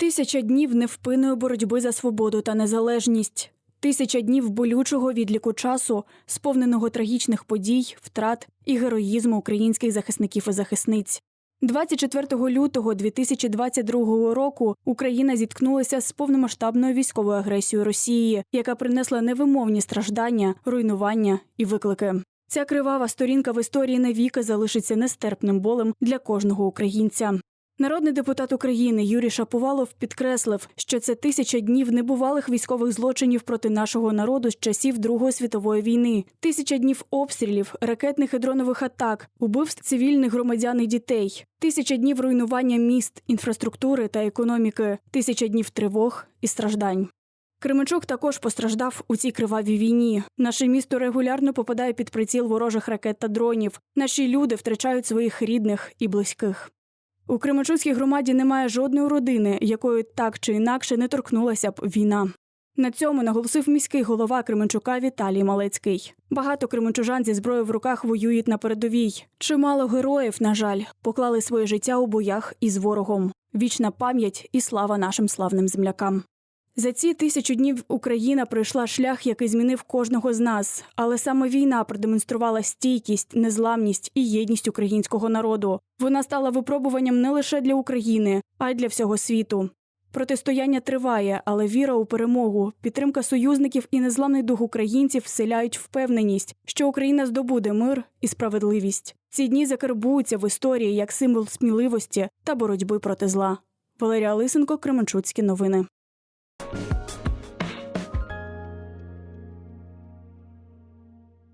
Тисяча днів невпинної боротьби за свободу та незалежність. Тисяча днів болючого відліку часу, сповненого трагічних подій, втрат і героїзму українських захисників і захисниць. 24 лютого 2022 року Україна зіткнулася з повномасштабною військовою агресією Росії, яка принесла невимовні страждання, руйнування і виклики. Ця кривава сторінка в історії навіки залишиться нестерпним болем для кожного українця. Народний депутат України Юрій Шаповалов підкреслив, що це тисяча днів небувалих військових злочинів проти нашого народу з часів Другої світової війни, тисяча днів обстрілів, ракетних і дронових атак, убивств цивільних громадян і дітей, тисяча днів руйнування міст, інфраструктури та економіки, тисяча днів тривог і страждань. Кременчук також постраждав у цій кривавій війні. Наше місто регулярно попадає під приціл ворожих ракет та дронів. Наші люди втрачають своїх рідних і близьких. У Кременчуцькій громаді немає жодної родини, якою так чи інакше не торкнулася б війна. На цьому наголосив міський голова Кременчука Віталій Малецький. Багато кременчужан зі зброєю в руках воюють на передовій. Чимало героїв, на жаль, поклали своє життя у боях із ворогом. Вічна пам'ять і слава нашим славним землякам. За ці тисячу днів Україна пройшла шлях, який змінив кожного з нас. Але саме війна продемонструвала стійкість, незламність і єдність українського народу. Вона стала випробуванням не лише для України, а й для всього світу. Протистояння триває, але віра у перемогу, підтримка союзників і незламний дух українців вселяють впевненість, що Україна здобуде мир і справедливість. Ці дні закарбуються в історії як символ сміливості та боротьби проти зла. Валерія Лисенко, Кременчуцькі новини.